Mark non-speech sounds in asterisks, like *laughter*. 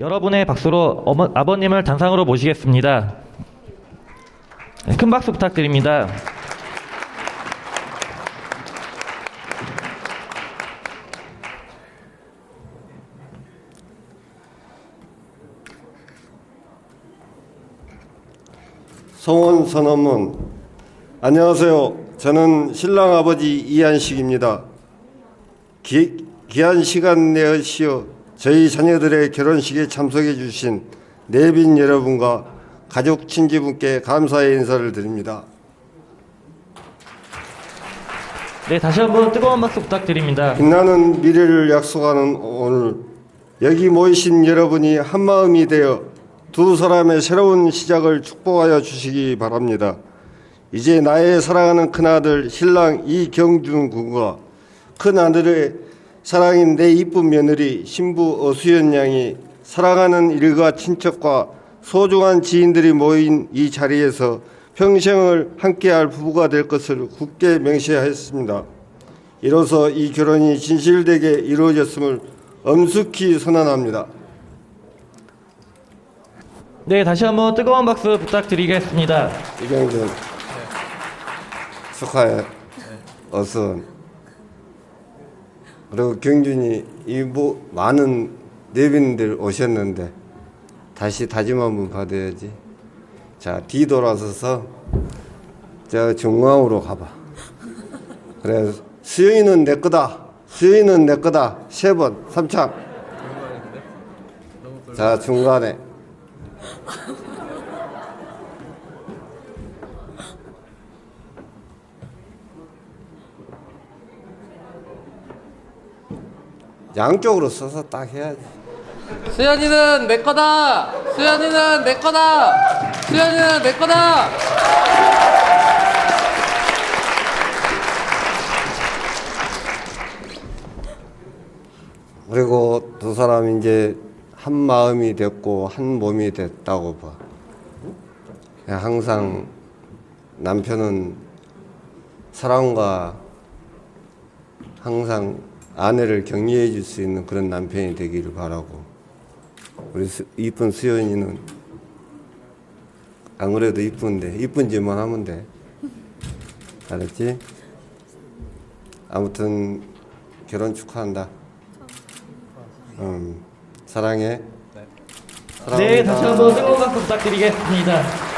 여러분의 박수로 어머, 아버님을 단상으로 모시겠습니다. 네, 큰 박수 부탁드립니다. 성원 선언문 안녕하세요. 저는 신랑 아버지 이한식입니다. 기, 귀한 시간 내어시어 저희 자녀들의 결혼식에 참석해 주신 내빈 여러분과 가족 친지분께 감사의 인사를 드립니다. 네, 다시 한번 뜨거운 박수 부탁드립니다. 빛나는 미래를 약속하는 오늘 여기 모이신 여러분이 한 마음이 되어 두 사람의 새로운 시작을 축복하여 주시기 바랍니다. 이제 나의 사랑하는 큰아들 신랑 이경준 군과 큰아들의 사랑인 내 이쁜 며느리 신부 어수연 양이 사랑하는 일가 친척과 소중한 지인들이 모인 이 자리에서 평생을 함께할 부부가 될 것을 굳게 명시하였습니다. 이로써 이 결혼이 진실되게 이루어졌음을 엄숙히 선언합니다. 네, 다시 한번 뜨거운 박수 부탁드리겠습니다. 이경준 축하해. 어선. 그리고 경준이 이뭐 많은 내빈들 오셨는데 다시 다짐 한번 받아야지. 자 뒤돌아서서 저 중앙으로 가봐. 그래 수영이는 내 거다. 수영이는 내 거다. 세 번 삼창. 자 중간에. *laughs* 양쪽으로 서서 딱 해야지. 수현이는 내 거다. 수현이는 내 거다. 수현이는 내 거다. 그리고 두 사람 이제 한 마음이 됐고 한 몸이 됐다고 봐. 항상 남편은 사랑과 항상 아내를 격려해 줄 수 있는 그런 남편이 되기를 바라고 우리 수, 이쁜 수연이는 안 그래도 이쁜데 이쁜 짓만 하면 돼. 알았지? 아무튼 결혼 축하한다. 음, 사랑해. 네, 다시 한번 뜨거운 박수 부탁드리겠습니다.